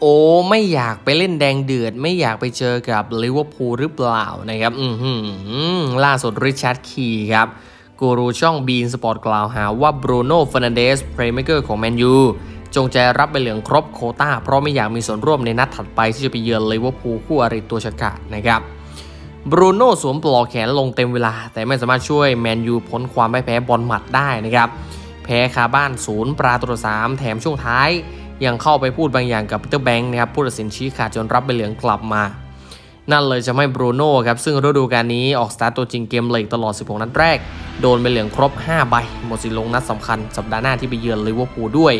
โอ้ไม่อยากไปเล่นแดงเดือด ไม่อยากไปเจอกับลิเวอร์พูลหรือเปล่านะครับ อือหือล่าสุดริชาร์ดคีครับกูรูช่องบีนสปอร์ตกล่าวหาว่าบรูโน่ฟ r น a นเดสเพลย์เมเกอร์ของแมนยูจงใจรับใบเหลืองครบโคต้า เพราะไม่อยากมีส่วนร่วมในนัดถัดไปที่จะไปเยือนลิเวอร์พูลคู่อริตัวฉกาจนะครับบรูโน่สวมปลอกแขนลงเต็มเวลา แต่ไม่สามารถช่วยแมนยูพ้นความไม่แพ้บอลหมัดได้นะครับ แพ้คาบ้านศูนย์ปราตูสามแถมช่วงท้าย ยังเข้าไปพูดบางอย่างกับปีเตอร์แบงค์นะครับผู้ตัดสินชี้ขาดจนรับใบเหลืองกลับมา นั่นเลยจะไม่บรูโน่ครับซึ่งฤดูกาลนี้ออกสตาร์ตตัวจริงเกมเลีกตลอด 16 นัดแรก โดนใบเหลืองครบ 5 ใบ หมดสิลงนัดสำคัญสัปดาห์หน้าที่ไปเยือนลิเวอร์พูลด้วย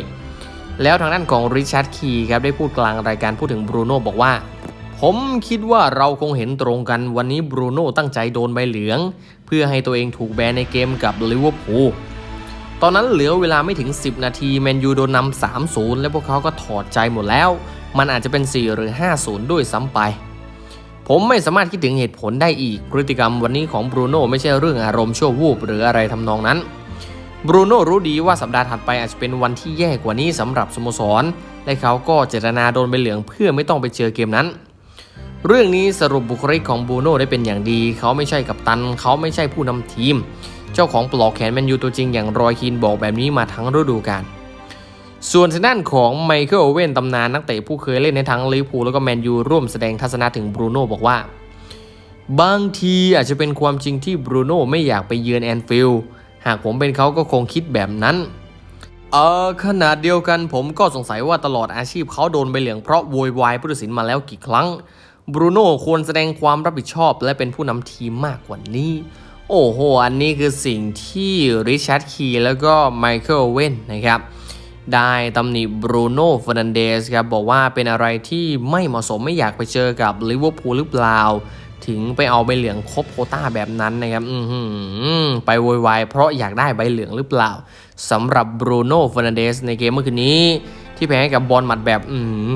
แล้วทางด้านของริชาร์ดคีครับได้พูดกลางรายการพูดถึงบรูโน่บอกว่าผมคิดว่าเราคงเห็นตรงกันวันนี้บรูโน่ตั้งใจโดนใบเหลือง เพื่อให้ตัวเองถูกแบนในเกมกับลิเวอร์พูล ตอนนั้นเหลือเวลาไม่ถึง 10 นาทีแมนยูโดนนำ3-0 และพวกเขาก็ถอดใจหมดแล้ว มันอาจจะเป็น 4 หรือ 5-0 ด้วยซ้ำไป ผมไม่สามารถคิดถึงเหตุผลได้อีก พฤติกรรมวันนี้ของบรูโน่ไม่ใช่เรื่องอารมณ์ชั่ววูบหรืออะไรทำนองนั้นบรูโน่รู้ดีว่าสัปดาห์ถัดไปอาจจะเป็นวันที่แย่กว่านี้สำหรับสโมสร และเขาก็เจตนาโดนใบเหลืองเพื่อไม่ต้องไปเจอเกมนั้น เรื่องนี้สรุปบุคลิกของบรูโน่ได้เป็นอย่างดี เขาไม่ใช่กัปตัน เขาไม่ใช่ผู้นำทีม เจ้าของปลอกแขนแมนยูตัวจริงอย่างรอยคีนบอกแบบนี้มาทั้งฤดูกาลส่วนทางด้านของไมเคิลโอเว่นตำนานนักเตะผู้เคยเล่นในทั้งลิเวอร์พูลแล้วก็แมนยูร่วมแสดงทัศนะถึงบรูโน่บอกว่า บางทีอาจจะเป็นความจริงที่บรูโน่ไม่อยากไปเยือนแอนฟิลด์หากผมเป็นเขาก็คงคิดแบบนั้น เออขนาดเดียวกันผมก็สงสัยว่าตลอดอาชีพเขาโดนใบเหลืองเพราะโวยวายผู้ตัดสินมาแล้วกี่ครั้งบรูโน่ควรแสดงความรับผิดชอบและเป็นผู้นำทีมมากกว่านี้ โอ้โห อันนี้คือสิ่งที่ริชาร์ดคีแล้วก็ไมเคิลเวนนะครับได้ตำหนิบรูโน่ฟ r นันเดสครับบอกว่าเป็นอะไรที่ไม่เหมาะสมไม่อยากไปเจอกับลิเวอร์พูลหรือเปล่า ถึงไปเอาใบเหลืองครบโคต้าแบบนั้นนะครับอือหือไปโวยวายเพราะอยากได้ใบเหลืองหรือเปล่าสำหรับบรูโน่ฟ r นันเดสในเกมเมื่อคืนนี้ ที่แพ้ให้กับบอลหมัดแบบอือ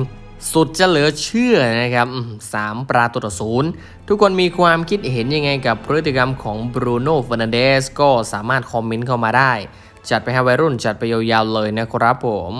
สุดจะเหลือเชื่อนะครับสามประตูต่อศูนย์ทุกคนมีความคิดเห็นยังไงกับพฤติกรรมของบรูโน่ฟ r นันเดสก็สามารถคอมเมนต์เข้ามาได้ จัดไปให้วัยรุ่นจัดไปยาวๆเลยนะครับผม